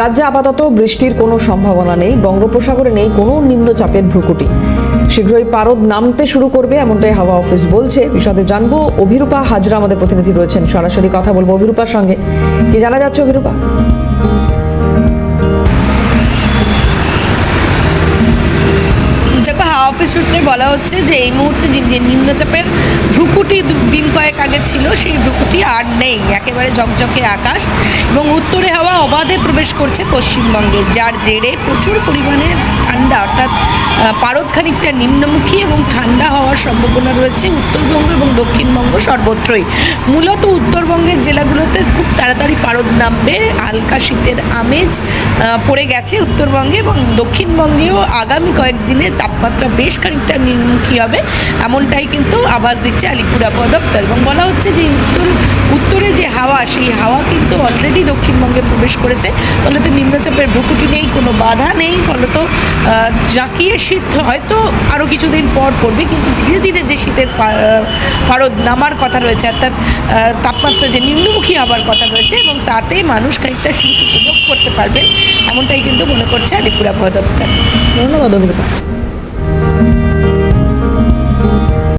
রাজ্যে আপাতত বৃষ্টির কোনো সম্ভাবনা নেই, বঙ্গোপসাগরে নেই কোনো নিম্নচাপের ভ্রুকুটি। শীঘ্রই পারদ নামতে শুরু করবে এমনটাই হাওয়া অফিস বলছে। বিশদে জানব, অভিরূপা হাজরা আমাদের প্রতিনিধি রয়েছেন। সরাসরি কথা বলব অভিরূপার সঙ্গে। কি জানা যাচ্ছে অভিরূপা? সূত্রে বলা হচ্ছে যে এই মুহূর্তে যে নিম্নচাপের ভ্রুকুটি দিন কয়েক আগে ছিল, সেই ভ্রুকুটি আর নেই। একেবারে ঝকঝকে আকাশ এবং উত্তরে হাওয়া অবাধে প্রবেশ করছে পশ্চিমবঙ্গে, যার জেরে প্রচুর পরিমাণে ঠান্ডা, অর্থাৎ পারদ খানিকটা নিম্নমুখী এবং ঠান্ডা হওয়ার সম্ভাবনা রয়েছে উত্তরবঙ্গ এবং দক্ষিণবঙ্গ সর্বত্রই। মূলত উত্তরবঙ্গের জেলাগুলোতে খুব তাড়াতাড়ি পারদ নামবে, হালকা শীতের আমেজ পড়ে গেছে উত্তরবঙ্গে এবং দক্ষিণবঙ্গেও আগামী কয়েকদিনে তাপমাত্রা বেশ খানিকটা নিম্নমুখী হবে, এমনটাই কিন্তু আভাস দিচ্ছে আলিপুর আবহাওয়া দপ্তর এবং বলা হচ্ছে যে উত্তর উত্তরে যে হাওয়া, সেই হাওয়া কিন্তু অলরেডি দক্ষিণবঙ্গে প্রবেশ করেছে। ফলত নিম্নচাপের ভ্রুকুটি নেই, কোনো বাধা নেই। ফলত জাঁকিয়ে শীত হয়তো আরও কিছুদিন পর পড়বে, কিন্তু ধীরে ধীরে যে শীতের পারদ নামার কথা রয়েছে, অর্থাৎ তাপমাত্রা যে নিম্নমুখী হবার কথা রয়েছে, এবং তাতে মানুষ খানিকটা শীত উপভোগ করতে পারবেন এমনটাই কিন্তু মনে করছে আলিপুর আবহাওয়া ধন্যবাদ